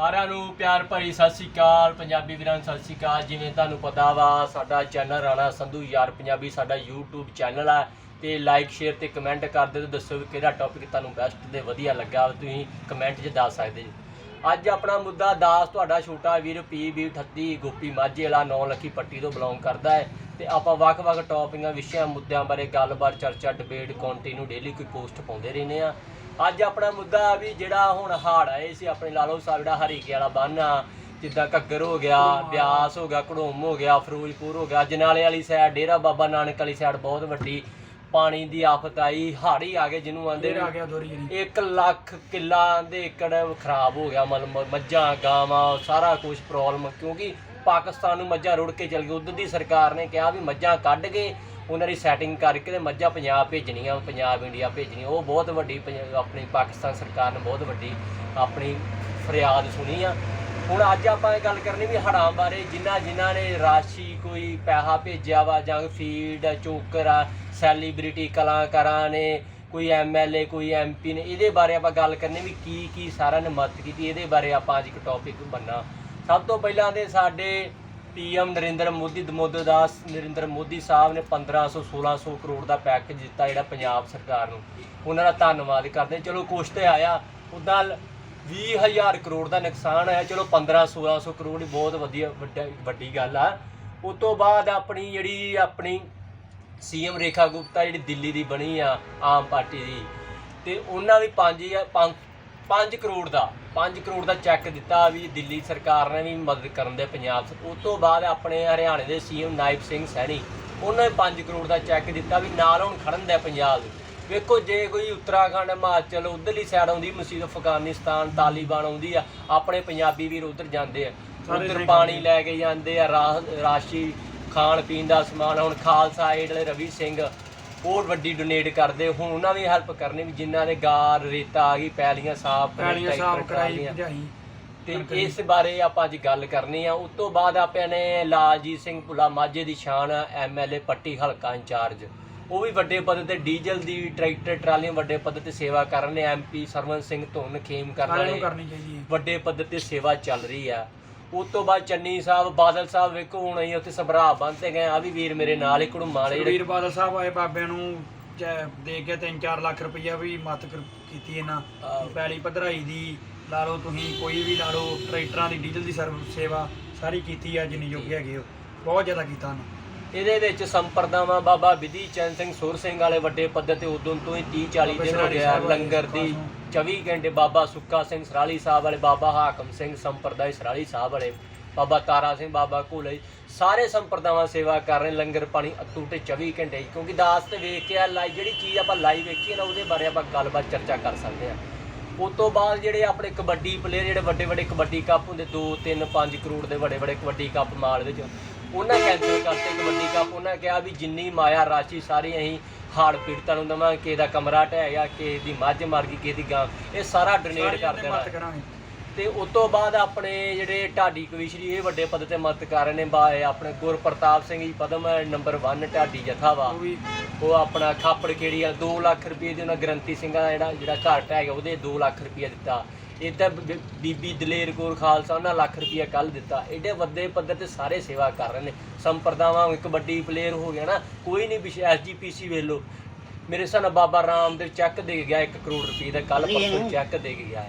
ਸਾਰਿਆਂ ਨੂੰ ਪਿਆਰ ਭਰੀ ਸਤਿ ਸ੍ਰੀ ਅਕਾਲ। ਪੰਜਾਬੀ ਵੀਰਾਂ ਨੂੰ ਸਤਿ ਸ੍ਰੀ ਅਕਾਲ। ਜਿਵੇਂ ਤੁਹਾਨੂੰ ਪਤਾ ਵਾ, ਸਾਡਾ ਚੈਨਲ ਰਾਣਾ ਸੰਧੂ ਯਾਰ ਪੰਜਾਬੀ, ਸਾਡਾ YouTube ਚੈਨਲ ਆ ਤੇ ਲਾਈਕ ਸ਼ੇਅਰ ਤੇ ਕਮੈਂਟ ਕਰਦੇ ਤੇ ਦੱਸੋ ਵੀ ਕਿਹੜਾ ਟੌਪਿਕ ਤੁਹਾਨੂੰ ਬੈਸਟ ਤੇ ਵਧੀਆ ਲੱਗਾ। ਤੁਸੀਂ ਕਮੈਂਟ 'ਚ ਦੱਸ ਸਕਦੇ ਜੀ। ਅੱਜ ਆਪਣਾ ਮੁੱਦਾ ਦਾਸ ਤੁਹਾਡਾ ਛੋਟਾ ਵੀਰ PB38 ਗੋਪੀ ਮਾਝੇ ਵਾਲਾ 9 ਲੱਖੀ ਪੱਟੀ ਤੋਂ ਬਿਲੋਂਗ ਕਰਦਾ ਹੈ ਤੇ ਆਪਾਂ ਵੱਖ-ਵੱਖ ਟੌਪਿਕਾਂ ਵਿਸ਼ਿਆਂ ਮੁੱਦਿਆਂ ਬਾਰੇ ਗੱਲਬਾਤ ਚਰਚਾ ਡਿਬੇਟ ਕੰਟੀਨਿਊ ਡੇਲੀ ਕੋਈ ਪੋਸਟ ਪਾਉਂਦੇ ਰਹਿੰਦੇ ਆ ਅੱਜ ਆਪਣਾ ਮੁੱਦਾ ਵੀ ਜਿਹੜਾ ਹੁਣ ਹਾੜ ਆਏ ਸੀ ਆਪਣੇ ਲਾਲੋ ਸਾਹਿਬ ਜਿਹੜਾ ਹਰੀਕੇ ਵਾਲਾ ਬੰਨ ਆ ਜਿੱਦਾਂ ਘੱਗਰ ਹੋ ਗਿਆ ਬਿਆਸ ਹੋ ਗਿਆ ਘੜੋਮ ਹੋ ਗਿਆ ਫਿਰੋਜ਼ਪੁਰ ਹੋ ਗਿਆ ਜਨਾਲੇ ਵਾਲੀ ਸਾਈਡ ਡੇਰਾ ਬਾਬਾ ਨਾਨਕ ਵਾਲੀ ਸਾਈਡ ਬਹੁਤ ਵੱਡੀ। ਪਾਣੀ ਦੀ ਆਫਤ ਆਈ ਹਾੜੀ ਆ ਗਏ ਜਿਹਨੂੰ ਆਂਦੇ ਆ ਗਿਆ ਦੋਰੀ ਜਿਹੜੀ 1 ਲੱਖ ਕਿੱਲਾ ਦੇ ਏਕੜ ਖਰਾਬ ਹੋ ਗਿਆ ਮਤਲਬ ਮੱਝਾਂ ਗਾਵਾਂ ਸਾਰਾ ਕੁਝ ਪ੍ਰੋਬਲਮ ਕਿਉਂਕਿ ਪਾਕਿਸਤਾਨ ਨੂੰ ਮੱਝਾਂ ਰੁੜ ਕੇ ਚਲ ਗਈ ਉਧਰ ਦੀ ਸਰਕਾਰ ਨੇ ਕਿਹਾ ਵੀ ਮੱਝਾਂ ਕੱਢ ਕੇ ਉਹਨਾਂ ਦੀ ਸੈਟਿੰਗ ਕਰਕੇ ਤੇ ਮੱਝਾਂ ਪੰਜਾਬ ਭੇਜਣੀਆਂ ਪੰਜਾਬ ਇੰਡੀਆ ਭੇਜਣੀਆਂ। ਉਹ ਬਹੁਤ ਵੱਡੀ ਆਪਣੀ ਪਾਕਿਸਤਾਨ ਸਰਕਾਰ ਨੇ ਬਹੁਤ ਵੱਡੀ ਆਪਣੀ ਫਰਿਆਦ ਸੁਣੀ ਆ। ਹੁਣ ਅੱਜ ਆਪਾਂ ਇਹ ਗੱਲ ਕਰਨੀ ਵੀ ਹੜਾਂ ਬਾਰੇ, ਜਿਨ੍ਹਾਂ ਜਿਨ੍ਹਾਂ ਨੇ ਰਾਸ਼ੀ ਕੋਈ ਪੈਸਾ ਭੇਜਿਆ ਵਾ ਜਾਂ ਫੀਡ ਚੋਕਰ ਆ ਸੈਲੀਬ੍ਰਿਟੀ ਕਲਾਕਾਰਾਂ ਨੇ, ਕੋਈ ਐਮਐਲਏ ਕੋਈ ਐਮਪੀ ਨੇ, ਇਹਦੇ ਬਾਰੇ ਆਪਾਂ ਗੱਲ ਕਰਨੀ ਵੀ ਕੀ ਕੀ ਸਾਰਿਆਂ ਨੇ ਮਦਦ ਕੀਤੀ, ਇਹਦੇ ਬਾਰੇ ਆਪਾਂ ਅੱਜ ਇੱਕ ਟੌਪਿਕ ਬੰਨਾ ਸਭ ਤੋਂ ਪਹਿਲਾਂ ਤੇ ਸਾਡੇ ਪੀਐਮ ਨਰਿੰਦਰ ਮੋਦੀ, ਦਮੋਦਰ ਦਾਸ ਨਰਿੰਦਰ ਮੋਦੀ ਸਾਹਿਬ ਨੇ 1500 1600 ਕਰੋੜ ਦਾ ਪੈਕੇਜ ਦਿੱਤਾ ਜਿਹੜਾ ਪੰਜਾਬ ਸਰਕਾਰ ਨੂੰ। ਉਹਨਾਂ ਦਾ ਧੰਨਵਾਦ ਕਰਦੇ ਚਲੋ ਕੁਛ ਤੇ ਆਇਆ। ਉਦਾਂ 20000 ਕਰੋੜ ਦਾ ਨੁਕਸਾਨ ਆਇਆ ਚਲੋ 15 1600 ਕਰੋੜ ਹੀ ਬਹੁਤ ਵਧੀਆ, ਵੱਡਾ, ਵੱਡੀ ਗੱਲ ਆ। ਉਸ ਤੋਂ ਬਾਅਦ ਆਪਣੀ ਜਿਹੜੀ ਆਪਣੀ ਸੀਐਮ ਰੇਖਾ ਗੁਪਤਾ ਜਿਹੜੀ ਦਿੱਲੀ ਦੀ ਬਣੀ ਆ, ਆਮ ਪਾਰਟੀ ਦੀ, ਤੇ ਉਹਨਾਂ ਵੀ 5 5 ਕਰੋੜ ਦਾ 5 ਕਰੋੜ ਦਾ ਚੈੱਕ ਦਿੱਤਾ ਵੀ ਦਿੱਲੀ ਸਰਕਾਰ ਨੇ ਵੀ ਮਦਦ ਕਰਨ ਦੇ ਪੰਜਾਬ ਸ- ਉਸ ਤੋਂ ਬਾਅਦ ਆਪਣੇ ਹਰਿਆਣੇ ਦੇ ਸੀਐਮ ਨਾਇਬ ਸਿੰਘ ਸੈਣੀ, ਉਹਨਾਂ ਨੇ 5 ਕਰੋੜ ਦਾ ਚੈੱਕ ਦਿੱਤਾ ਵੀ ਨਾਲ ਹੁਣ ਖੜਨ ਦਾ ਪੰਜਾਬ। ਵੇਖੋ ਜੇ ਕੋਈ ਉੱਤਰਾਖੰਡ ਹਿਮਾਚਲ ਉਧਰਲੀ ਸਾਈਡ ਆਉਂਦੀ ਮਸੀਦ ਅਫਗਾਨਿਸਤਾਨ ਤਾਲੀਬਾਨ ਆਉਂਦੀ ਆ ਆਪਣੇ ਪੰਜਾਬੀ ਵੀਰ ਉਧਰ ਜਾਂਦੇ ਆ। ਉਧਰ ਪਾਣੀ ਲੈ ਕੇ ਜਾਂਦੇ ਆ ਰਾਸ਼ੀ ਖਾਣ ਪੀਣ ਦਾ ਸਮਾਨ ਹੁਣ ਖਾਲਸਾ ਏਡ ਵਾਲੇ ਰਵੀ ਸਿੰਘ ਹੋਰ ਵੱਡੀ ਡੋਨੇਟ ਕਰਦੇ ਹੁਣ ਉਹਨਾਂ ਦੀ ਹੈਲਪ ਕਰਨੀ ਵੀ ਜਿਨ੍ਹਾਂ ਦੇ ਗਾਰ ਰੇਤਾ ਆ ਗਈ ਪੈਲੀਆਂ ਸਾਫ਼ ਕਰਨੀ, ਪੈਲੀਆਂ ਟਰੈਕਟਰ ਸਾਫ਼ ਕਰਾਈ ਟਰਾਲੀਆਂ। ਭਜਾਈ ਤੇ ਇਸ ਬਾਰੇ ਆਪਾਂ ਅੱਜ ਗੱਲ ਕਰਨੀ ਆ। ਉਸ ਤੋਂ ਬਾਅਦ ਆਪਾਂ ਨੇ ਲਾਲਜੀਤ ਸਿੰਘ ਭੁੱਲਾ ਮਾਝੇ ਦੀ ਸ਼ਾਨ ਐਮਐਲਏ ਪੱਟੀ ਹਲਕਾ ਇੰਚਾਰਜ। ਉਹ ਵੀ ਵੱਡੇ ਪਦ ਤੇ ਡੀਜ਼ਲ ਦੀ ਟਰੈਕਟਰ ਟਰਾਲੀਆਂ ਵੱਡੇ ਪਦ ਤੇ ਸੇਵਾ ਕਰ ਰਹੇ ਨੇ ਐਮਪੀ ਸਰਵਨ ਸਿੰਘ ਧੁੰਨ ਖੇਮ ਕਰਨ ਸਾਰਿਆਂ ਨੂੰ ਵਾਲੇ ਕਰਨੀ ਚਾਹੀਦੀ ਹੈ। ਵੱਡੇ ਪੱਧਰ ਤੇ ਸੇਵਾ ਚੱਲ ਰਹੀ ਆ। ਉਸ ਤੋਂ ਬਾਅਦ ਚੰਨੀ ਸਾਹਿਬ ਬਾਦਲ ਸਾਹਿਬ ਵੇਖੋ ਹੁਣ ਅਸੀਂ ਉੱਥੇ ਸਭਰਾ ਬੰਨਤੇ ਗਏ ਆ ਵੀ ਵੀਰ ਮੇਰੇ ਨਾਲ ਹੀ ਘੜੂਮਾਂ ਵਾਲੇ ਜਿਹੜੇ ਵੀਰ ਬਾਦਲ ਸਾਹਿਬ ਆਏ ਬਾਬਿਆਂ ਨੂੰ ਚ- ਦੇ ਕੇ 3-4 ਲੱਖ ਰੁਪਈਆ ਵੀ ਮਤ ਕੀਤੀ ਇਹਨਾਂ ਆਹੋ। ਪੈਲੀ ਪਧਰਾਈ ਦੀ। ਲਾ ਲਓ ਤੁਸੀਂ ਕੋਈ ਵੀ ਲਾ ਲਓ ਟਰੈਕਟਰਾਂ ਦੀ ਡੀਜ਼ਲ ਦੀ ਸਰਵ ਸੇਵਾ ਸਾਰੀ ਕੀਤੀ ਆ ਜਿੰਨੀ ਜੋਗੀ ਹੈਗੇ ਹੋ ਬਹੁਤ ਜ਼ਿਆਦਾ ਕੀਤਾ ਉਹਨਾਂ। ਇਹਦੇ ਵਿੱਚ ਸੰਪਰਦਾਵਾਂ ਬਾਬਾ ਵਿਧੀ ਚੰਦ ਸਿੰਘ ਸੁਰ ਸਿੰਘ ਵਾਲੇ ਵੱਡੇ ਪੱਧਰ ਤੇ ਉਦੋਂ ਤੋਂ ਹੀ 30 40 ਦਿਨ ਹੋ ਗਿਆ ਲੰਗਰ ਦੀ 24 ਘੰਟੇ ਬਾਬਾ ਸੁੱਕਾ ਸਿੰਘ ਸਰਾਲੀ ਸਾਹਿਬ ਵਾਲੇ ਬਾਬਾ ਹਾਕਮ ਸਿੰਘ ਸੰਪਰਦਾਇ ਸਰਾਲੀ ਸਾਹਿਬ ਵਾਲੇ ਬਾਬਾ ਤਾਰਾ ਸਿੰਘ ਬਾਬਾ ਘੋਲੇ ਸਾਰੇ ਸੰਪਰਦਾਵਾਂ ਸੇਵਾ ਕਰ ਰਹੇ ਲੰਗਰ ਪਾਣੀ ਅਤੁੱਟ 24 ਘੰਟੇ ਕਿਉਂਕਿ ਦਾਸ ਤੇ ਵੇਖ ਕੇ ਆ ਲਾਈ ਜਿਹੜੀ ਚੀਜ਼ ਆਪਾਂ ਲਾਈਵ ਵੇਖੀ ਨਾ ਉਹਦੇ ਬਾਰੇ ਆਪਾਂ ਗੱਲਬਾਤ ਚਰਚਾ ਕਰ ਸਕਦੇ ਹਾਂ। ਉਸ ਤੋਂ ਬਾਅਦ ਜਿਹੜੇ ਆਪਣੇ ਕਬੱਡੀ ਪਲੇਅਰ ਜਿਹੜੇ ਵੱਡੇ ਵੱਡੇ ਕਬੱਡੀ ਕੱਪ ਹੁੰਦੇ 2 3 5 ਕਰੋੜ ਦੇ ਵੱਡੇ ਵੱਡੇ ਕਬੱਡੀ ਕੱਪ ਮਾਲ ਵਿੱਚ ਉਹਨਾਂ ਕੈਂਸਲ ਕਰਤੇ ਕਬੱਡੀ ਕੱਪ ਉਹਨਾਂ ਕਿਹਾ ਵੀ ਜਿੰਨੀ ਮਾਇਆ ਰਾਸ਼ੀ ਸਾਰੀ ਅਸੀਂ ਹਾੜ ਪੀੜਤਾਂ ਨੂੰ ਦਵਾਂ ਕਿਸੇ ਦਾ ਕਮਰਾ ਢਹਿ ਗਿਆ ਕਿਸੇ ਦੀ ਮੱਝ ਮਰ ਗਈ ਕਿਸੇ ਦੀ ਗਾਂ ਇਹ ਸਾਰਾ ਡੋਨੇਟ ਕਰ ਦੇਣਾ। ਤੇ ਉਸ ਤੋਂ ਬਾਅਦ ਆਪਣੇ ਜਿਹੜੇ ਢਾਡੀ ਕਵਿਸ਼ਰੀ ਇਹ ਵੱਡੇ ਪਦ ਤੇ ਮਦਦ ਕਰ ਰਹੇ ਨੇ ਬਾ ਇਹ ਆਪਣੇ ਗੁਰਪ੍ਰਤਾਪ ਸਿੰਘ ਜੀ ਪਦਮ ਨੰਬਰ 1 ਢਾਡੀ ਜਥਾ ਵਾ ਉਹ ਆਪਣਾ ਖਾਪੜ ਕਿਹੜੀ ਆ 2 ਲੱਖ ਰੁਪਏ ਦੀ ਉਹਨਾਂ ਗਰੰਟੀ ਸਿੰਘਾਂ ਦਾ ਜਿਹੜਾ ਜਿਹੜਾ ਘਰ ਟਹਿ ਗਿਆ ਉਹਦੇ 2 ਲੱਖ ਰੁਪਏ ਦਿੱਤਾ। ਇਦਾਂ ਬੀਬੀ ਦਲੇਰ ਕੌਰ ਖਾਲਸਾ ਉਹਨਾਂ ਲੱਖ ਰੁਪਏ ਕੱਲ ਦਿੱਤਾ। ਐਡੇ ਵੱਡੇ ਪੱਧਰ ਤੇ ਸਾਰੇ ਸੇਵਾ ਕਰ ਰਹੇ ਨੇ। ਸੰਪਰਦਾਵਾਂ ਇੱਕ ਵੱਡੀ ਪਲੇਅਰ ਹੋ ਗਿਆ ਨਾ ਕੋਈ ਨਹੀਂ ਪਿਛੇ ਐਸਜੀਪੀਸੀ ਵੇਖ ਲਓ। ਮੇਰੇ ਸਨ ਬਾਬਾ ਰਾਮਦੇਵ ਚੈੱਕ ਦੇ ਕੇ ਗਿਆ 1 ਕਰੋੜ ਰੁਪਏ ਦਾ ਕੱਲ ਪਰਸੋਂ ਚੈੱਕ ਦੇ ਕੇ ਗਿਆ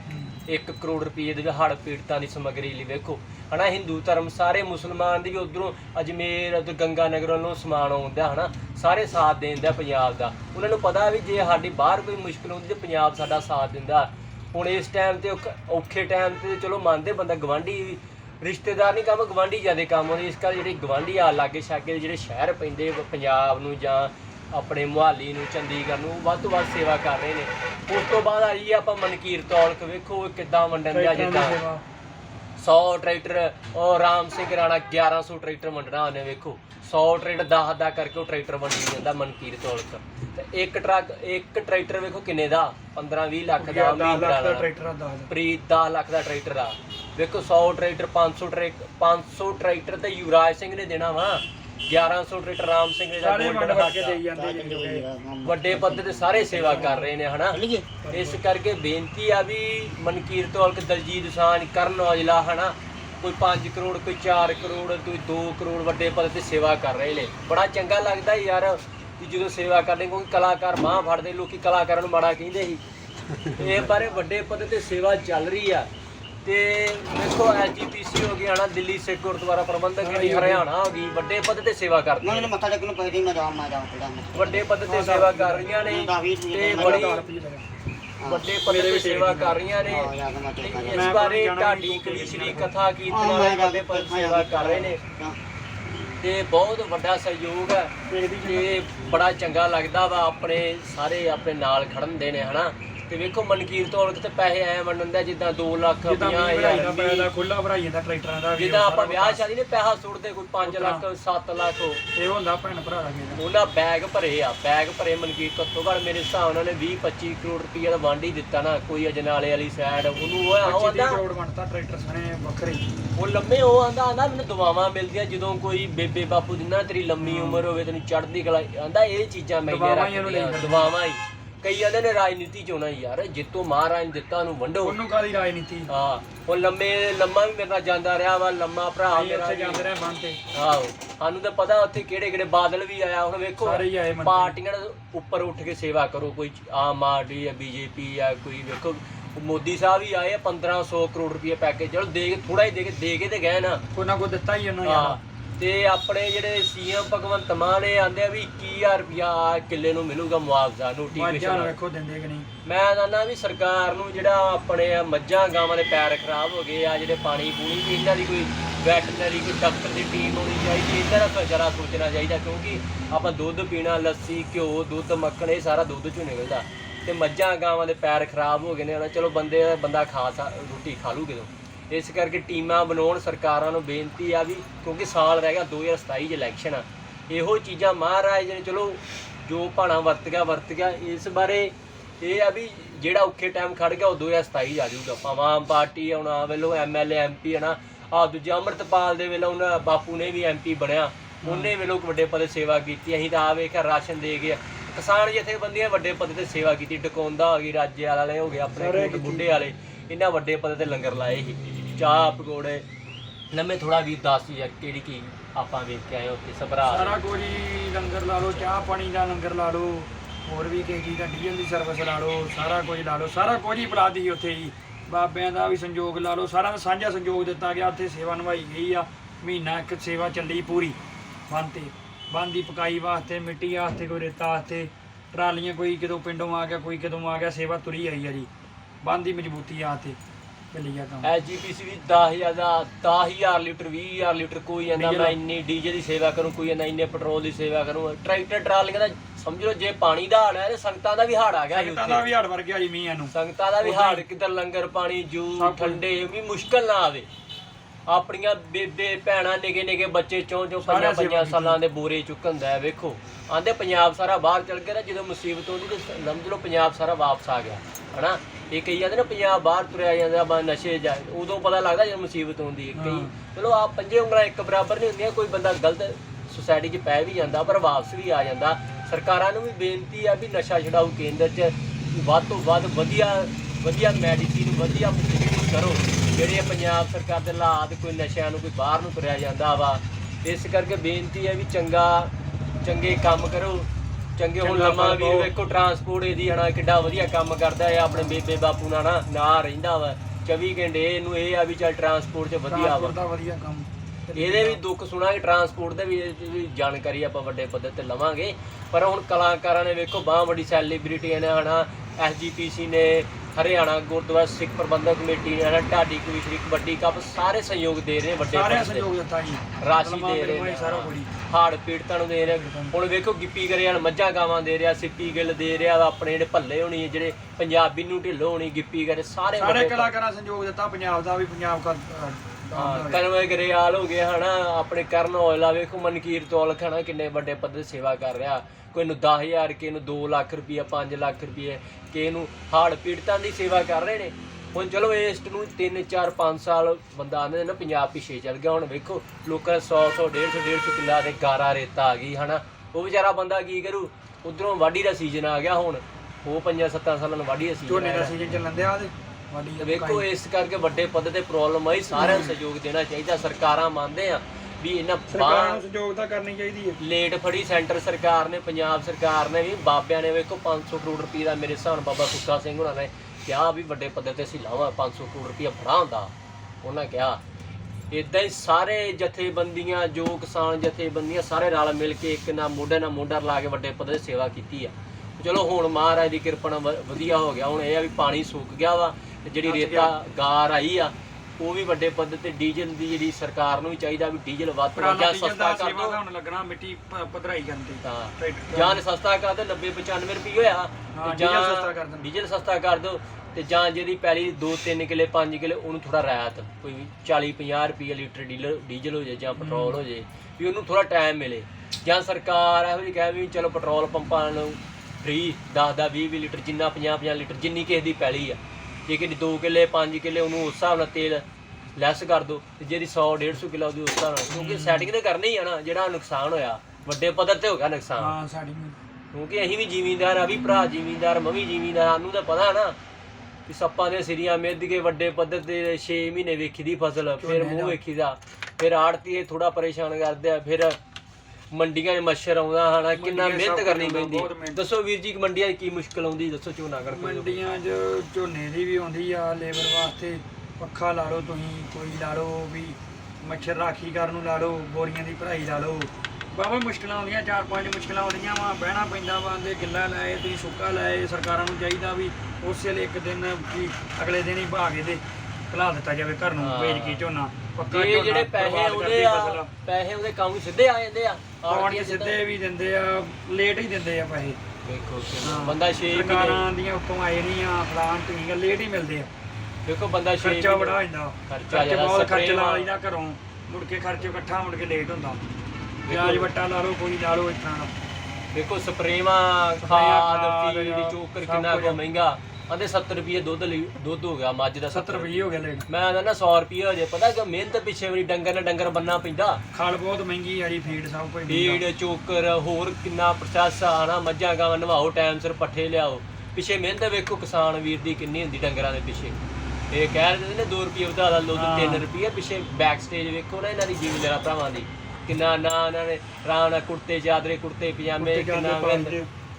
1 ਕਰੋੜ ਰੁਪਏ ਦੇ ਹੜ ਪੀੜਤਾਂ ਦੀ ਸਮੱਗਰੀ ਲਈ ਵੇਖੋ। ਹਨਾ ਹਿੰਦੂ ਧਰਮ ਸਾਰੇ ਮੁਸਲਮਾਨ ਦੀ ਵੀ ਉਧਰੋਂ ਅਜਮੇਰ ਉਧਰ ਗੰਗਾ ਨਗਰ ਵੱਲੋਂ ਸਮਾਨ ਆਉਂਦਾ ਹਨਾ ਸਾਰੇ ਸਾਥ ਦੇਂਦਾ ਪੰਜਾਬ ਦਾ। ਉਹਨਾਂ ਨੂੰ ਪਤਾ ਵੀ ਜੇ ਸਾਡੀ ਬਾਹਰ ਕੋਈ ਮੁਸ਼ਕਲ ਹੁੰਦੀ ਤੇ ਪੰਜਾਬ ਸਾਡਾ ਸਾਥ ਦਿੰਦਾ। ਹੁਣ ਇਸ ਟਾਈਮ ਤੇ ਔਖ- ਔਖੇ ਟਾਈਮ ਤੇ ਚਲੋ ਮੰਨਦੇ ਬੰਦਾ ਗਵਾਂਢੀ ਰਿਸ਼ਤੇਦਾਰ ਨਹੀਂ ਕੰਮ ਗਵਾਂਢੀ ਜਿਆਦੇ ਕੰਮ ਹੁੰਦੇ ਇਸ ਕਰਕੇ ਜਿਹੜੇ ਗਵਾਂਢੀ ਆ ਲਾਗੇ ਛਾਗੇ ਦੇ ਜਿਹੜੇ ਸ਼ਹਿਰ ਪੈਂਦੇ ਪੰਜਾਬ ਨੂੰ ਜਾਂ ਆਪਣੇ ਮੁਹਾਲੀ ਨੂੰ ਚੰਡੀਗੜ੍ਹ ਨੂੰ ਵੱਧ ਤੋਂ ਵੱਧ ਸੇਵਾ ਕਰ ਰਹੇ ਨੇ। ਉਸ ਤੋਂ ਬਾਅਦ ਆਈ ਆਪਾਂ ਮਨਕੀਰ ਤੌਲਕ ਵੇਖੋ ਕਿੱਦਾਂ ਵੰਡਣ ਦੀ ਜਿੱਦਾਂ 100 ਟਰੈਕਟਰ ਉਹ ਰਾਮ ਸਿੰਘ ਰਾਣਾ 1100 ਟਰੈਕਟਰ ਵੰਡਣਾ ਉਹਨੇ ਵੇਖੋ। 100 ਟਰੈਕਟਰ 10 ਦਾ ਕਰਕੇ ਉਹ ਟਰੈਕਟਰ ਵੰਡੀ ਜਾਂਦਾ ਮਨਕੀਰ ਤੌਲਕ ਤੇ। ਇੱਕ ਟਰੱਕ ਇੱਕ ਟਰੈਕਟਰ ਵੇਖੋ ਕਿੰਨੇ ਦਾ? 15 20 ਲੱਖ ਦਾ 10 ਮਹਿੰਦਰਾ ਲੱਖ ਦਾ ਦਾ ਟਰੈਕਟਰ ਆ 10 ਪ੍ਰੀਤ 10 ਲੱਖ ਦਾ ਟਰੈਕਟਰ ਆ। ਵੇਖੋ 100 ਟਰੈਕਟਰ 500 ਟਰੈਕਟਰ 500 ਟਰੈਕਟਰ ਤੇ ਯੁਵਰਾਜ ਸਿੰਘ ਨੇ ਦੇਣਾ ਵਾ। 1100 ਟਰੈਕਟਰ ਰਾਮ ਸਿੰਘ ਨੇ ਦਾ ਸਾਰੇ ਕੇ। ਦੇਈ ਜਾਂਦੇ ਜਿਹੜੇ ਵੱਡੇ ਪੱਧਰ ਤੇ ਸਾਰੇ ਸੇਵਾ ਕਰ ਰਹੇ ਨੇ ਹਨਾ? ਇਸ ਕਰਕੇ ਬੇਨਤੀ ਆ ਵੀ ਮਨਕੀਰ ਤੋਲਕ ਦਲਜੀਤ ਦੋਸਾਂਝ ਕਰਨ ਔਜਲਾ ਹਨਾ? ਕੋਈ 5 ਕਰੋੜ ਕੋਈ 4 ਕਰੋੜ ਕੋਈ 2 ਕਰੋੜ ਵੱਡੇ ਪਦ ਤੇ ਸੇਵਾ ਕਰ ਰਹੇ ਨੇ। ਬੜਾ ਚੰਗਾ ਲੱਗਦਾ ਯਾਰ ਕਿ ਜਦੋਂ ਸੇਵਾ ਕਰਦੇ ਕਿਉਂਕਿ ਕਲਾਕਾਰ ਬਾਂਹ ਫੜਦੇ ਲੋਕੀ ਕਲਾਕਾਰਾਂ ਨੂੰ ਮਾੜਾ ਕਹਿੰਦੇ ਸੀ। ਇਹ ਬਾਰੇ ਵੱਡੇ ਪਦ ਤੇ ਸੇਵਾ ਚੱਲ ਰਹੀ ਆ। ਤੇ ਦੇਖੋ ਐਜੀਪੀਸੀ ਹੋ ਗਿਆ ਨਾ ਦਿੱਲੀ ਸਿੱਖ ਗੁਰਦੁਆਰਾ ਪ੍ਰਬੰਧਕ ਜਿਹੜੀ ਹਰਿਆਣਾ ਹੋ ਗਈ ਵੱਡੇ ਪਦ ਤੇ ਸੇਵਾ ਕਰਦੀ ਮੈਂ ਹੈ ਇਹਨੂੰ ਮੱਥਾ ਟੇਕਣ ਨੂੰ ਪੈਦੀ ਮੈਂ ਜਾਵਾਂ ਮੈਂ ਜਾਵਾਂ ਕਿਹੜਾ ਮੈਂ। ਵੱਡੇ ਪਦ ਤੇ ਸੇਵਾ ਕਰ ਰਹੀਆਂ ਨੇ ਤੇ ਬੜੀ ਵੱਡੇ ਪਦ ਤੇ ਸੇਵਾ ਕਰ ਰਹੀਆਂ ਨੇ। ਇਸ ਬਾਰੇ ਢਾਡੀ ਵੀ ਕਵੀਸ਼ਰੀ ਕਥਾ ਕੀਰਤਨ ਵਾਲੇ ਵੱਡੇ ਮੈਂ ਸੇਵਾ ਕਰ ਰਹੇ ਨੇ। ਤੇ ਬਹੁਤ ਵੱਡਾ ਸਹਿਯੋਗ ਹੈ ਤੇ ਬੜਾ ਚੰਗਾ ਲੱਗਦਾ ਵਾ ਆਪਣੇ ਸਾਰੇ ਆਪਣੇ ਨਾਲ ਖੜਨ ਦੇ ਨੇ ਹਨਾ। ਤੇ ਵੇਖੋ ਮਨਕੀਰ ਤੇ ਪੈਸੇ ਐ ਮੰਨਦਾ ਜਿੱਦਾਂ 2 ਲੱਖ ਜਿੱਦਾਂ 50 ਵੀ ਭਰਾਈ ਦਾ ਪੈਦਾ। ਖੁੱਲਾ ਭਰਾਈ ਜਾਂਦਾ ਟਰੈਕਟਰਾਂ ਦਾ ਵੀ ਜਿੱਦਾਂ ਆਪਾਂ ਵਿਆਹ ਸ਼ਾਦੀ ਨੇ ਪੈਸਾ ਸੁੱਟਦੇ ਕੋਈ 5 ਲੱਖ 7 ਲੱਖ। ਇਹ ਹੁੰਦਾ ਭੈਣ ਭਰਾ ਦਾ ਵੀ ਉਹਨਾਂ ਬੈਗ ਭਰੇ ਆ ਬੈਗ ਭਰੇ ਮਨਕੀਰ ਘੱਟੋ ਘੱਟ ਮੇਰੇ ਹਿਸਾਬ ਨਾਲ ਉਹਨੇ 20 25 ਕਰੋੜ ਰੁਪਈਆ ਦਾ ਵੰਡ ਹੀ ਦਿੱਤਾ ਨਾ ਕੋਈ ਅਜਨਾਲੇ ਵਾਲੀ ਸਾਈਡ ਉਹਨੂੰ ਉਹ ਉਹ 25 ਆਂਦਾ ਕਰੋੜ ਬਣਤਾ ਟਰੈਕਟਰ ਸਣੇ ਵੱਖਰੇ। ਉਹ ਲੰਮੇ ਉਹ ਆਂਦਾ ਆਂਦਾ ਮੈਨੂੰ ਦੁਆਵਾਂ ਮਿਲਦੀਆਂ ਜਦੋਂ ਕੋਈ ਬੇਬੇ ਬਾਪੂ ਜਿੰਨਾ ਤੇਰੀ ਲੰਮੀ ਉਮਰ ਹੋਵੇ ਤੈਨੂੰ ਚੜ੍ਹਦੀ ਕਲਾ ਆਂਦਾ ਇਹ ਚੀਜ਼ਾਂ ਮੈਂ ਦੁਆਵਾਂ ਹੀ ਉਹਨੂੰ ਲਈ ਫਿਰਦੇ। ਦੁਆਵਾਂ ਹੀ। ਕਈ ਆਂਦੇ ਨੇ ਰਾਜਨੀਤੀ ਚ ਹੋਣਾ ਯਾਰ ਜਿੱਤੋਂ ਮਹਾਰਾਜ ਨੇ ਦਿੱਤਾ ਉਹਨੂੰ ਵੰਡੋ। ਉਹਨੂੰ ਕਾਦੀ ਰਾਜਨੀਤੀ? ਹਾਂ ਉਹ ਲੰਮੇ ਲੰਮਾ ਵੀ ਮੇਰੇ ਨਾਲ ਜਾਂਦਾ ਰਿਹਾ ਵਾ ਲੰਮਾ ਭਰਾ ਅਸੀਂ ਮੇਰਾ ਉੱਥੇ। ਜਾਂਦੇ ਰਹੇ ਬੰਨ ਤੇ। ਆਹੋ ਸਾਨੂੰ ਤਾਂ ਪਤਾ ਉੱਥੇ ਕਿਹੜੇ ਕਿਹੜੇ ਬਾਦਲ ਵੀ ਆਇਆ ਹੁਣ ਵੇਖੋ ਸਾਰੇ ਹੀ ਆਏ ਮੰਤਰੀ। ਪਾਰਟੀਆਂ ਦੇ ਉੱਪਰ ਉੱਠ ਕੇ ਸੇਵਾ ਕਰੋ ਕੋਈ ਆਮ ਆਦਮੀ ਹੈ ਬੀਜੇਪੀ ਹੈ ਕੋਈ ਵੇਖੋ ਮੋਦੀ ਸਾਹਿਬ ਵੀ ਆਏ ਆ 1500 ਕਰੋੜ ਰੁਪਏ ਪੈਕੇਜ ਚਲੋ ਦੇ ਕੇ ਥੋੜਾ ਹੀ ਦੇ ਕੇ ਦੇ ਕੇ ਤੇ ਗਏ ਨਾ। ਕੋਈ ਨਾ ਕੋਈ ਦਿੱਤਾ ਹੀ ਉਹਨਾਂ ਹਾਂ। ਯਾਰ ਤੇ ਆਪਣੇ ਜਿਹੜੇ ਸੀਐਮ ਭਗਵੰਤ ਮਾਨ ਇਹ ਆਂਦੇ ਆ ਵੀ 21000 ਰੁਪਿਆ ਕਿੱਲੇ ਨੂੰ ਮਿਲੂਗਾ ਮੁਆਵਜ਼ਾ ਨੋਟੀਫਿਕੇਸ਼ਨ ਵੇਖੋ ਦਿੰਦੇ ਕਿ ਨਹੀਂ? ਮੈਂ ਕਹਿੰਦਾ ਵੀ ਸਰਕਾਰ ਨੂੰ ਜਿਹੜਾ ਆਪਣੇ ਆ ਮੱਝਾਂ ਗਾਵਾਂ ਦੇ ਪੈਰ ਖਰਾਬ ਹੋ ਗਏ ਆ ਜਿਹੜੇ ਪਾਣੀ ਪੂਣੀ ਵੀ ਇਹਨਾਂ ਦੀ ਕੋਈ ਵੈਟਰਨਰੀ ਕੋਈ ਡਾਕਟਰ ਦੀ ਟੀਮ ਹੋਣੀ ਚਾਹੀਦੀ ਇਹਨਾਂ ਦਾ ਜਰਾ ਸੋਚਣਾ ਚਾਹੀਦਾ ਕਿਉਂਕਿ ਆਪਾਂ ਦੁੱਧ ਪੀਣਾ ਲੱਸੀ ਘਿਓ ਦੁੱਧ ਮੱਖਣ ਇਹ ਸਾਰਾ ਦੁੱਧ ਚੋਂ ਨਿਕਲਦਾ। ਤੇ ਮੱਝਾਂ ਗਾਵਾਂ ਦੇ ਪੈਰ ਖਰਾਬ ਹੋ ਗਏ ਨੇ ਚਲੋ ਬੰਦੇ ਬੰਦਾ ਖਾ ਰੋਟੀ ਖਾ ਲੂ ਕਿਦੋਂ ਇਸ ਕਰਕੇ ਟੀਮਾਂ ਬਣਾਉਣ ਸਰਕਾਰਾਂ ਨੂੰ ਬੇਨਤੀ ਆ ਵੀ ਕਿਉਂਕਿ ਸਾਲ ਰਹਿ ਗਿਆ 2027 ਚ ਇਲੈਕਸ਼ਨ ਆ। ਇਹੋ ਚੀਜ਼ਾਂ ਮਹਾਰਾਜ ਨੇ ਚਲੋ ਜੋ ਭਾਣਾ ਵਰਤ ਗਿਆ ਵਰਤ ਗਿਆ। ਇਸ ਬਾਰੇ ਇਹ ਆ ਵੀ ਜਿਹੜਾ ਔਖੇ ਟਾਈਮ ਖੜ ਗਿਆ ਉਹ 2027 ਆ ਜਾਊਗਾ। ਭਾਵੇਂ ਆਮ ਪਾਰਟੀ ਆਉਣਾ ਵੇਲੋ ਐਮਐਲਏ ਐਮਪੀ ਹਨਾ ਆ ਦੂਜਾ ਅੰਮ੍ਰਿਤਪਾਲ ਦੇ ਵੇਲੇ ਉਹਨਾਂ ਬਾਪੂ ਨੇ ਵੀ ਐਮਪੀ ਬਣਿਆ। ਉਹਨੇ ਵੇਲੋ ਵੱਡੇ ਪਦ ਸੇਵਾ ਕੀਤੀ। ਅਸੀਂ ਤਾਂ ਆ ਵੇਖ ਰਾਸ਼ਨ ਦੇ ਗਏ ਕਿਸਾਨ ਜਥੇਬੰਦੀਆਂ ਵੱਡੇ ਪਦ ਤੇ ਸੇਵਾ ਕੀਤੀ। ਡਕੌਂਦਾ ਹੋ ਗਈ ਰਾਜੇ ਵਾਲੇ ਹੋ ਗਏ ਆਪਣੇ ਬੁੱਢੇ ਵਾਲੇ। ਇਹਨਾਂ ਵੱਡੇ ਪਦ ਤੇ ਲੰਗਰ ਲਾਏ ਸੀ। ਚਾਹ, ਪਕੌੜੇ, ਨਵੇਂ ਥੋੜਾ ਵੀ ਦੱਸ ਯਾਰ ਕਿਹੜੀ ਕੀ ਆਪਾਂ ਵੇਖ ਕੇ ਆਏ ਉੱਥੇ, ਸਭਰਾ ਸਾਰਾ ਕੁਝ ਹੀ ਲੰਗਰ ਲਾ ਲਓ, ਚਾਹ ਪਾਣੀ ਦਾ ਲੰਗਰ ਲਾ ਲਓ, ਹੋਰ ਵੀ ਕਿਸੇ ਚੀਜ਼ ਦਾ ਡੀਜ਼ਲ ਦੀ ਸਰਵਿਸ ਲਾ ਲਓ, ਸਾਰਾ ਕੁਝ ਲਾ ਲਓ, ਸਾਰਾ ਕੁਝ ਹੀ ਬੁਲਾ ਦਿੱਤੀ ਉੱਥੇ ਜੀ। ਬਾਬਿਆਂ ਦਾ ਵੀ ਸੰਯੋਗ ਲਾ ਲਓ, ਸਾਰਿਆਂ ਦਾ ਸਾਂਝਾ ਸੰਯੋਗ ਦਿੱਤਾ ਗਿਆ, ਉੱਥੇ ਸੇਵਾ ਨਿਭਾਈ ਗਈ ਆ, ਮਹੀਨਾ ਇੱਕ ਸੇਵਾ ਚੱਲੀ ਪੂਰੀ। ਬੰਨ ਤੇ ਬੰਨ ਦੀ ਪਕਾਈ ਵਾਸਤੇ, ਮਿੱਟੀ ਵਾਸਤੇ, ਕੋਈ ਰੇਤਾ ਵਾਸਤੇ, ਟਰਾਲੀਆਂ ਕੋਈ ਕਿਦੋਂ ਪਿੰਡੋਂ ਆ ਗਿਆ, ਕੋਈ ਕਿਦੋਂ ਆ ਗਿਆ, ਸੇਵਾ ਤੁਰੀ ਆਈ ਆ ਜੀ। ਬੰਨ ਦੀ ਮਜ਼ਬੂਤੀ ਵਾਸਤੇ ਚੱਲੀ ਆ ਕੰਮ ਐਜੀਪੀਸੀ ਵੀ 10000 ਦਾ 10000 ਲੀਟਰ 20000 ਲੀਟਰ ਕੋਈ ਡੀਜ਼ਲ। ਮੈਂ ਇੰਨੀ ਡੀਜ਼ਲ ਦੀ ਸੇਵਾ ਕਰੂੰ ਕੋਈ ਕਹਿੰਦਾ ਇੰਨੇ ਪੈਟਰੋਲ ਦੀ ਸੇਵਾ ਕਰੂੰ ਟਰੈਕਟਰ ਟਰਾਲੀਆਂ ਦਾ ਸਮਝ ਲਓ ਜੇ ਪਾਣੀ ਦਾ ਹਾੜ ਹੈ ਤੇ ਸੰਗਤਾਂ ਦਾ ਵੀ ਹਾੜ ਆ ਗਿਆ ਸੰਗਤਾਂ ਦਾ ਵੀ ਹੜ ਵਰ ਗਿਆ ਜੀ ਮੀਂਹਾਂ ਨੂੰ ਸੰਗਤਾਂ ਦਾ ਵੀ। ਹਾੜ ਕਿੱਧਰ ਲੰਗਰ ਪਾਣੀ ਜੂਸ ਕੁਝ। ਠੰਡੇ ਵੀ ਮੁਸ਼ਕਲ ਨਾ ਆਵੇ ਆਪਣੀਆਂ ਬੇਬੇ ਭੈਣਾਂ ਨਿੱਕੇ ਨਿੱਕੇ ਬੱਚੇ ਚੋਂ ਚੋਂ ਪੰਜਾਂ ਪੰਜਾਂ ਕੀਤੀ। ਸਾਲਾਂ ਦੇ ਬੋਰੇ ਚੁੱਕਣ ਦਾ ਵੇਖੋ ਆਂਦੇ ਪੰਜਾਬ ਸਾਰਾ ਬਾਹਰ ਚਲ ਗਿਆ ਨਾ ਜਦੋਂ ਮੁਸੀਬਤ ਆਉਂਦੀ ਤੇ ਸਮਝ ਲਓ ਪੰਜਾਬ ਸਾਰਾ ਵਾਪਸ ਆ ਗਿਆ ਹਨਾ? ਇਹ ਕਈ ਜਾਂਦੇ ਨਾ ਪੰਜਾਬ ਬਾਹਰ ਤੁਰਿਆ ਜਾਂਦਾ ਬਾ ਨਸ਼ੇ ਜਾ ਉਦੋਂ ਪਤਾ ਲੱਗਦਾ ਜਦੋਂ ਮੁਸੀਬਤ ਆਉਂਦੀ ਹੈ। ਕਈ। ਚਲੋ ਆ ਪੰਜੇ ਉਂਗਲਾਂ ਇੱਕ ਬਰਾਬਰ ਨਹੀਂ ਹੁੰਦੀਆਂ ਕੋਈ ਬੰਦਾ ਗਲਤ ਸੁਸਾਇਟੀ 'ਚ ਪੈ ਵੀ ਜਾਂਦਾ ਪਰ ਵਾਪਸ ਵੀ ਆ ਜਾਂਦਾ। ਸਰਕਾਰਾਂ ਨੂੰ ਵੀ ਬੇਨਤੀ ਆ ਵੀ ਨਸ਼ਾ ਛਡਾਊ ਕੇਂਦਰ 'ਚ। ਵੱਧ ਤੋਂ ਵੱਧ ਵਧੀਆ ਵਧੀਆ ਮੈਡੀਸਿਨ ਵਧੀਆ ਮੁਸੀਬਤ ਕਰੋ। ਜਿਹੜੇ ਪੰਜਾਬ ਸਰਕਾਰ ਦੇ ਹਾਲਾਤ ਕੋਈ ਨਸ਼ਿਆਂ ਨੂੰ ਕੋਈ ਬਾਹਰ ਨੂੰ ਤੁਰਿਆ ਜਾਂਦਾ ਵਾ। ਇਸ ਕਰਕੇ ਬੇਨਤੀ ਹੈ ਵੀ ਚੰਗਾ ਚੰਗੇ ਕੰਮ ਕਰੋ। ਚੰਗੇ ਹੁਣ ਚੰਗਾ ਲੰਮਾ ਵੀਰ ਪਾਓ। ਵੇਖੋ ਟਰਾਂਸਪੋਰਟ ਇਹਦੀ ਹਨਾ ਕਿੱਡਾ ਵਧੀਆ ਕੰਮ ਕਰਦਾ ਹੈ ਆਪਣੇ ਬੇਬੇ ਬਾਪੂ ਨਾਲ ਨਾ ਨਾ ਰਹਿੰਦਾ ਵਾ। 24 ਘੰਟੇ ਇਹਨੂੰ ਇਹ ਆ ਵੀ ਚੱਲ ਟਰਾਂਸਪੋਰਟ 'ਚ ਵਧੀਆ ਵਾ। ਟਰਾਂਸਪੋਰਟ ਦਾ ਵਧੀਆ ਕੰਮ। ਇਹਦੇ ਵੀ ਦੁੱਖ ਸੁਣਾਂਗੇ ਟਰਾਂਸਪੋਰਟ ਦੇ ਵੀ ਇਹਦੀ ਵੀ ਜਾਣਕਾਰੀ ਆਪਾਂ ਵੱਡੇ ਪੱਧਰ ਤੇ ਲਵਾਂਗੇ। ਪਰ ਹੁਣ ਕਲਾਕਾਰਾਂ ਨੇ ਵੇਖੋ ਬਾਹ ਵੱਡੀ ਸੈਲੀਬ੍ਰਿਟੀਆਂ ਨੇ ਹਨਾ ਐਸਜੀਪੀਸੀ ਨੇ ਹਰਿਆਣਾ ਗੁਰਦੁਆਰਾ ਸਿੱਖ ਪ੍ਰਬੰਧਕ ਕਮੇਟੀ ਨੇ ਹਨਾ ਢਾਡੀ ਕਵਿਸ਼ਰੀ ਕਬੱਡੀ ਕੱਪ ਸਾਰੇ ਸਹਿਯੋਗ ਦੇ ਰਹੇ ਨੇ ਵੱਡੇ ਪੱਧਰ ਤੇ। ਸਹਿਯੋਗ ਦਿੱਤਾ ਜੀ। ਰਾਸ਼ੀ ਦੇ ਰਹੇ ਨੇ ਸਾਰਾ ਕੁਝ। ਹਾੜ ਪੀੜਤਾਂ ਨੂੰ ਦੇ ਰਹੇ ਹੁਣ ਵੇਖੋ ਗਿੱਪੀ ਗਰੇਵਾਲ ਮੱਝਾਂ ਗਾਵਾਂ ਦੇ ਰਿਹਾ ਸਿੱਪੀ ਗਿੱਲ ਦੇ ਰਿਹਾ ਆਪਣੇ ਜਿਹੜੇ ਭੱਲੇ ਹੋਣੀ ਜਿਹੜੇ ਪੰਜਾਬੀ ਨੂੰ ਢਿੱਲੋਂ ਹੋਣੀ ਗਿੱਪੀ ਗਰੇ ਸਾਰੇ ਸਾਰੇ ਵੱਡੇ ਕਲਾਕਾਰਾਂ ਸੰਯੋਗ ਦਿੱਤਾ ਪੰਜਾਬ ਦਾ ਵੀ ਪੰਜਾਬ ਦਾ ਅਹ, ਕਰਨਵੇ ਗਰੇਵਾਲ ਹੋ ਗਏ ਹਨਾ? ਆਪਣੇ ਕਰਨ ਔਜਲਾ ਵੇਖੋ ਮਨਕੀਰ ਤੋਲਖ ਹਨਾ? ਕਿੰਨੇ ਵੱਡੇ ਪੱਧਰ ਸੇਵਾ ਕਰ ਰਿਹਾ। ਕੋਈ ਨੂੰ 10000 ਕਿਸੇ ਨੂੰ 2 ਲੱਖ ਰੁਪਈਆ 5 ਲੱਖ ਰੁਪਈਏ ਕਿਸੇ ਨੂੰ ਹਾੜ ਪੀੜਤਾਂ ਦੀ ਸੇਵਾ ਕਰ ਰਹੇ ਨੇ। ਹੁਣ ਚਲੋ ਇਸ ਨੂੰ 3 4 5 ਸਾਲ ਬੰਦਾ ਆਂਦੇ ਨਾ ਪੰਜਾਬ ਪਿੱਛੇ ਚੱਲ ਗਿਆ। ਹੁਣ ਵੇਖੋ ਲੋਕਾਂ 100 100 150 150 ਕਿੱਲਾ ਦੇ ਗਾਰਾ ਰੇਤਾ ਆ ਗਈ ਹਨਾ? ਉਹ ਵਿਚਾਰਾ ਬੰਦਾ ਕੀ ਕਰੂ? ਉਧਰੋਂ ਵਾਢੀ ਦਾ ਸੀਜ਼ਨ ਆ ਗਿਆ ਹੁਣ। ਉਹ ਪੰਜਾਂ ਸੱਤਾਂ ਸਾਲਾਂ ਨੂੰ ਵਾਢੀ ਅਸੀਂ ਝੋਨੇ ਦਾ ਸੀਜ਼ਨ ਚੱਲਣ ਦਿਆ ਤੇ ਤੇ ਵੇਖੋ ਇਸ ਕਰਕੇ ਵੱਡੇ ਪੱਧਰ ਤੇ ਪ੍ਰੋਬਲਮ ਆਈ ਸਾਰਿਆਂ ਨੂੰ ਸਹਿਯੋਗ ਦੇਣਾ ਚਾਹੀਦਾ ਸਰਕਾਰਾਂ ਮੰਨਦੇ ਆ ਵੀ ਇਹਨਾਂ ਸਰਕਾਰਾਂ ਨੂੰ ਸਹਿਯੋਗ ਤਾਂ ਕਰਨੀ ਚਾਹੀਦੀ ਹੈ। ਲੇਟ ਫੜੀ ਸੈਂਟਰ ਸਰਕਾਰ ਨੇ ਪੰਜਾਬ ਸਰਕਾਰ ਨੇ ਵੀ ਬਾਬਿਆਂ ਨੇ ਵੇਖੋ 500 ਕਰੋੜ ਰੁਪਏ ਦਾ ਮੇਰੇ ਹਿਸਾਬ ਨਾਲ ਬਾਬਾ ਸੁੱਖਾ ਸਿੰਘ ਉਹਨਾਂ ਨੇ ਕਿਹਾ ਵੀ ਵੱਡੇ ਪੱਧਰ ਤੇ ਅਸੀਂ ਲਾਵਾਂ 500 ਕਰੋੜ ਰੁਪਏ ਬੜਾ ਹੁੰਦਾ ਉਹਨਾਂ ਕਿਹਾ। ਇਦਾਂ ਹੀ ਸਾਰੇ ਜਥੇਬੰਦੀਆਂ ਜੋ ਕਿਸਾਨ ਜਥੇਬੰਦੀਆਂ ਸਾਰੇ ਨਾਲ ਮਿਲ ਕੇ ਇੱਕ ਨਾ ਮੋਢੇ ਨਾਲ ਮੋਢਾ ਲਾ ਕੇ ਵੱਡੇ ਪੱਧਰ ਤੇ ਸੇਵਾ ਕੀਤੀ ਆ। ਚਲੋ ਹੁਣ ਮਹਾਰਾਜ ਦੀ ਕਿਰਪਾ ਨਾਲ ਵਧੀਆ ਹੋ ਗਿਆ ਹੁਣ ਇਹ ਆ ਵੀ ਪਾਣੀ ਸੁੱਕ ਗਿਆ ਵਾ ਜਿਹੜੀ ਰੇਤਾ ਗਾਰ ਆਈ ਆ ਉਹ ਵੀ ਵੱਡੇ ਪੱਧਰ ਤੇ ਡੀਜ਼ਲ ਦੀ ਜਿਹੜੀ ਸਰਕਾਰ ਨੂੰ ਵੀ ਚਾਹੀਦਾ ਵੀ ਡੀਜ਼ਲ ਵੱਧ ਤੋਂ ਵੱਧ ਸਸਤਾ ਦਾ ਕਰ ਤਾਂ ਹੁਣ ਲੱਗਣਾ ਮਿੱਟੀ ਪਧਰਾਈ ਕਰਨ ਤੇ ਜਾਂ ਸਸਤਾ ਕਰ ਦਿਓ 90 95 ਰੁਪਏ ਹੋਇਆ। ਤੇ ਜਾਂ ਸਸਤਾ ਕਰ ਦੇਣ। ਡੀਜ਼ਲ ਸਸਤਾ ਕਰ ਦਿਓ ਤੇ ਜਾਂ ਜਿਹਦੀ ਪਹਿਲੀ 2 3 ਕਿਲੇ 5 ਕਿਲੇ ਉਹਨੂੰ ਥੋੜਾ ਰਾਇਤ ਕੋਈ 40 50 ਰੁਪਏ ਲੀਟਰ ਡੀਜ਼ਲ ਡੀਜ਼ਲ ਹੋ ਜਾਏ ਜਾਂ ਪੈਟਰੋਲ ਹੋ ਜਾਏ ਵੀ ਉਹਨੂੰ ਥੋੜਾ ਟਾਈਮ ਮਿਲੇ। ਜਾਂ ਸਰਕਾਰ ਇਹੋ ਜਿਹੀ ਕਹੇ ਵੀ ਚਲੋ ਪੈਟਰੋਲ ਪੰਪਾਂ ਨੂੰ ਫ੍ਰੀ 10 10 20 ਲੀਟਰ ਜਿੰਨਾ 50 50 ਲੀਟਰ ਜਿੰਨੀ ਕਿਸੇ ਦੀ ਪੈਲੀ ਆ। ਜੇ ਕਿ 2 ਕਿੱਲੇ 5 ਕਿੱਲੇ ਉਹਨੂੰ ਉਸ ਹਿਸਾਬ ਨਾਲ ਤੇਲ ਲੈਸ ਕਰ ਦਿਓ ਤੇ ਜਿਹੜੀ 100 150 ਕਿਲੋ ਉਹਦੀ ਉਸ ਹਿਸਾਬ ਨਾਲ। ਕਿਉਂਕਿ ਸੈਟਿੰਗ ਤੇ ਕਰਨੀ ਆ ਨਾ ਜਿਹੜਾ ਨੁਕਸਾਨ ਹੋਇਆ ਵੱਡੇ ਪੱਧਰ ਤੇ ਹੋ ਗਿਆ ਨੁਕਸਾਨ। ਹਾਂ ਸਾਡੀ ਕਿਉਂਕਿ ਅਸੀਂ ਵੀ ਜ਼ਿਮੀਂਦਾਰ ਆ ਵੀ ਭਰਾ ਜ਼ਿਮੀਂਦਾਰ ਮੈਂ ਵੀ ਜ਼ਿਮੀਂਦਾਰ ਸਾਨੂੰ ਤਾਂ ਪਤਾ ਨਾ ਕਿ ਸੱਪਾਂ ਦੇ ਸਿਰੀਆਂ ਮਿੱਧ ਕੇ ਵੱਡੇ ਪੱਧਰ ਤੇ 6 ਮਹੀਨੇ ਵੇਖੀ ਦੀ ਫਸਲ ਫਿਰ ਮੂੰਹ ਵੇਖੀਦਾ ਫਿਰ ਆੜਤੀਏ ਥੋੜਾ ਪਰੇਸ਼ਾਨ ਕਰਦੇ ਆ ਫਿਰ ਮੰਡੀਆਂ 'ਚ ਮੱਛਰ ਆਉਂਦਾ ਹਨਾ ਕਿੰਨਾ ਮਿਹਨਤ ਕਰਨੀ ਪੈਂਦੀ। ਦੱਸੋ ਵੀਰ ਜੀ ਮੰਡੀਆਂ 'ਚ ਕੀ ਮੁਸ਼ਕਲ ਆਉਂਦੀ ਦੱਸੋ ਝੋਨਾ ਕਣਕ ਦੀ? ਮੰਡੀਆਂ 'ਚ ਝੋਨੇ ਦੀ ਵੀ ਆਉਂਦੀ ਆ ਲੇਬਰ ਵਾਸਤੇ ਪੱਖਾ ਲਾ ਲਓ ਤੁਸੀਂ ਕੋਈ ਲਾ ਲਓ ਵੀ ਮੱਛਰ ਰਾਖੀ ਕਰਨ ਨੂੰ ਲਾ ਲਓ ਬੋਰੀਆਂ ਦੀ ਭਰਾਈ ਲਾ ਲਓ ਬਾਬਾ ਮੁਸ਼ਕਲਾਂ ਆਉਂਦੀਆਂ ਚਾਰ ਪੰਜ ਮੁਸ਼ਕਲਾਂ ਆਉਂਦੀਆਂ ਵਾ ਬਹਿਣਾ ਪੈਂਦਾ ਵਾ ਦੇ ਗਿੱਲਾ ਲਾਏ ਤੁਸੀਂ ਸੁੱਕਾ ਲਾਏ ਸਰਕਾਰਾਂ ਨੂੰ ਚਾਹੀਦਾ ਵੀ ਉਸੇ ਵੇਲੇ ਇੱਕ ਦਿਨ ਵੀ ਅਗਲੇ ਦਿਨ ਹੀ ਭਾ ਕੇ ਤੇ ਖਲਾ ਦਿੱਤਾ ਜਾਵੇ ਘਰ ਨੂੰ। ਵੇਚ ਕੇ ਝੋਨਾ ਪੱਕਾ ਝੋਨਾ ਜਿਹੜੇ ਪੈਸੇ ਉਹਦੇ ਆ। ਪੈਸੇ ਉਹਦੇ ਕੰਮ ਸਿੱਧੇ ਆ ਜਾਂਦੇ ਆ ਕੇ ਸਿੱਧੇ ਵੀ ਦਿੰਦੇ ਆ ਲੇਟ ਹੀ ਦਿੰਦੇ ਆ ਪੈਸੇ। ਬੰਦਾ 6 ਮਹੀਨੇ ਸਰਕਾਰਾਂ ਦੀਆਂ ਉੱਤੋਂ ਆਏ ਨਹੀਂ ਆ ਫਲਾਣ ਢੀਂਗ ਲੇਟ ਹੀ ਮਿਲਦੇ ਆ ਵੇਖੋ ਬੰਦਾ 6 ਖਰਚਾ ਬੜਾ ਹੋ ਜਾਂਦਾ ਖਰਚਾ ਖਰਚਾ ਜ਼ਿਆਦਾ, ਬਹੁਤ ਖਰਚ ਲਾ। ਲਈਦਾ ਘਰੋਂ ਮੁੜ ਕੇ ਖਰਚ ਇਕੱਠਾ ਮੁੜ ਕੇ ਲੇਟ ਹੁੰਦਾ ਵਿਆਜ ਵੱਟਾ ਲਾ ਲਓ ਕੋਈ ਲਾ ਲਓ ਇਸ ਤਰ੍ਹਾਂ ਦਾ ਦੇਖੋ ਸਪਰੇਵਾਂ ਖਾਦ ਖਾਦ ਫੀਡ ਚੋਕਰ ਸਭ ਕਿੰਨਾ ਕੁਝ। ਕੋ ਮਹਿੰਗਾ ਆਂਦੇ 70 ਰੁਪਏ ਦੁੱਧ ਲਈ ਦੁੱਧ ਹੋ ਗਿਆ ਮੱਝ ਦਾ 70 ਰੁਪਏ ਹੋ ਗਿਆ ਲੇਟ ਮੈਂ ਆਂਦਾ ਨਾ 100 ਰੁਪਏ ਹੋ ਜੇ ਪਤਾ ਕਿ ਮਿਹਨਤ ਪਿੱਛੇ ਵੀ ਡੰਗਰ ਨਾਲ ਡੰਗਰ ਬੰਨਾ ਪੈਂਦਾ। ਖਾਲ ਬਹੁਤ ਮਹਿੰਗੀ ਆ ਜੀ ਫੀਡ ਸਭ ਕੁਝ ਫੀਡ ਚੋਕਰ ਹੋਰ ਕਿੰਨਾ ਪ੍ਰੋਸੈਸ ਆਣਾ ਮੱਝਾਂ ਗਾਵਾਂ ਨਵਾਓ ਟਾਈਮ ਸਿਰ ਪੱਠੇ ਲਿਆਓ। ਪਿੱਛੇ ਮਿਹਨਤ ਵੇਖੋ ਕਿਸਾਨ ਵੀਰ ਦੀ ਕਿੰਨੀ ਹੁੰਦੀ ਡੰਗਰਾਂ ਦੇ ਪਿੱਛੇ। ਇਹ ਕਹਿ ਰਹੇ ਨੇ 2 ਰੁਪਏ ਵਧਾ ਲਾ ਲੋ ਹਾਂ। 3 ਰੁਪਏ ਪਿੱਛੇ ਬੈਕ ਸਟੇਜ ਵੇਖੋ ਨਾ ਇਹਨਾਂ ਦੀ ਜ਼ਿਮੀਂਦਾਰਾਂ ਭਰਾਵਾਂ ਦੀ। ਕਿੰਨਾ ਨਾ ਇਹਨਾਂ ਨੇ ਆਰਾਮ ਨਾਲ ਕੁੜਤੇ ਚਾਦਰੇ ਕੁੜਤੇ ਪਜਾਮੇ ਕਿੰਨਾ।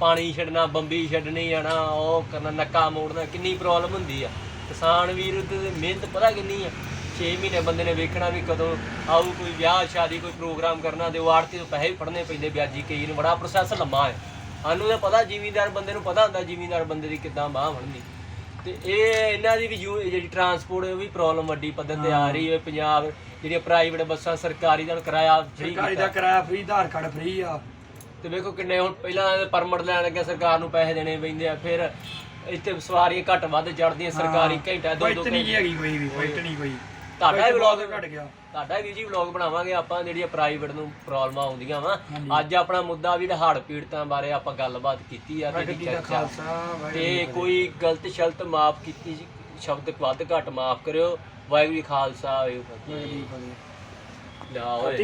ਪਾਣੀ ਛੱਡਣਾ ਬੰਬੀ ਛੱਡਣੀ ਆਣਾ ਉਹ ਕਰਨਾ ਨੱਕਾ ਮੋੜਨਾ ਕਿੰਨੀ ਪ੍ਰੋਬਲਮ ਹੁੰਦੀ ਆ। ਕਿਸਾਨ ਵੀਰ ਦੀ ਮਿਹਨਤ ਪਤਾ ਕਿੰਨੀ ਆ। 6 ਮਹੀਨੇ ਬੰਦੇ ਨੇ ਵੇਖਣਾ ਵੀ ਕਦੋਂ ਆਊ ਕੋਈ ਵਿਆਹ ਸ਼ਾਦੀ ਕੋਈ ਪ੍ਰੋਗਰਾਮ ਕਰਨਾ ਤੇ ਉਹ ਆੜਤੀ ਤੋਂ ਪੈਸੇ ਵੀ ਫੜਨੇ ਪੈਂਦੇ ਵਿਆਜੀ ਕਈ ਨੂੰ। ਬੜਾ ਪ੍ਰੋਸੈਸ ਲੰਮਾ ਹੈ ਸਾਨੂੰ ਤਾਂ ਪਤਾ ਜ਼ਿਮੀਂਦਾਰ ਬੰਦੇ ਨੂੰ ਪਤਾ ਹੁੰਦਾ ਜ਼ਿਮੀਂਦਾਰ ਬੰਦੇ ਦੀ ਕਿੱਦਾਂ ਬਾਹ ਬਣਨੀ ਤੇ ਇਹ ਇਹਨਾਂ ਦੀ ਵੀ ਜਿਹੜੀ ਟਰਾਂਸਪੋਰਟ ਉਹ ਵੀ ਪ੍ਰੋਬਲਮ ਵੱਡੀ ਪੱਧਰ ਤੇ ਆ ਰਹੀ ਹੈ ਪੰਜਾਬ ਜਿਹੜੀਆਂ ਪ੍ਰਾਈਵੇਟ ਬੱਸਾਂ ਸਰਕਾਰੀ ਦਾ ਕਿਰਾਇਆ ਸਰਕਾਰੀ। ਦਾ ਕਿਰਾਇਆ ਫ੍ਰੀ ਆਧਾਰ ਕਾਰਡ ਫ੍ਰੀ ਆ। ਤੇ ਵੇਖੋ ਕਿੰਨੇ ਹੁਣ ਪਹਿਲਾਂ ਪਰਮਿਟ ਲੈਣ ਲੱਗੇ ਸਰਕਾਰ ਨੂੰ ਪੈਸੇ ਦੇਣੇ ਪੈਂਦੇ ਆ ਫਿਰ ਇੱਥੇ ਸਵਾਰੀਆਂ ਘੱਟ ਵੱਧ ਚੜਦੀਆਂ ਸਰਕਾਰੀ ਘੰਟਾ ਦੋ ਦੋ ਨਹੀਂ ਜੀ ਹੈਗੀ ਕੋਈ ਵੀ ਬੈਠ ਨਹੀਂ ਕੋਈ। ਤੁਹਾਡਾ ਵੀ ਬੈਠ ਵਲੌਗ ਘਟ ਗਿਆ। ਤੁਹਾਡਾ ਵੀ ਜੀ ਵਲੌਗ ਬਣਾਵਾਂਗੇ ਆਪਾਂ ਜਿਹੜੀਆਂ ਪ੍ਰਾਈਵੇਟ ਨੂੰ ਪ੍ਰੋਬਲਮਾਂ ਆਉਂਦੀਆਂ ਵਾ। ਅੱਜ ਆਪਣਾ ਮੁੱਦਾ ਵੀ ਹੜ੍ਹ ਪੀੜਤਾਂ ਬਾਰੇ ਆਪਾਂ ਗੱਲਬਾਤ ਕੀਤੀ ਆ ਜਿਹੜੀ ਦਾ ਚਰਚਾ। ਤੇ। ਕੋਈ ਗਲਤ ਸ਼ਲਤ ਮਾਫ ਕੀਤੀ ਸ਼ਬਦ ਵੱਧ ਘੱਟ ਮਾਫ ਕਰਿਓ। ਵਾਹਿਗੁਰੂ ਖਾਲਸਾ ਵਾਹਿਗੁਰੂ ਫਤਿਹ। ਲਿਆ ਓਏ।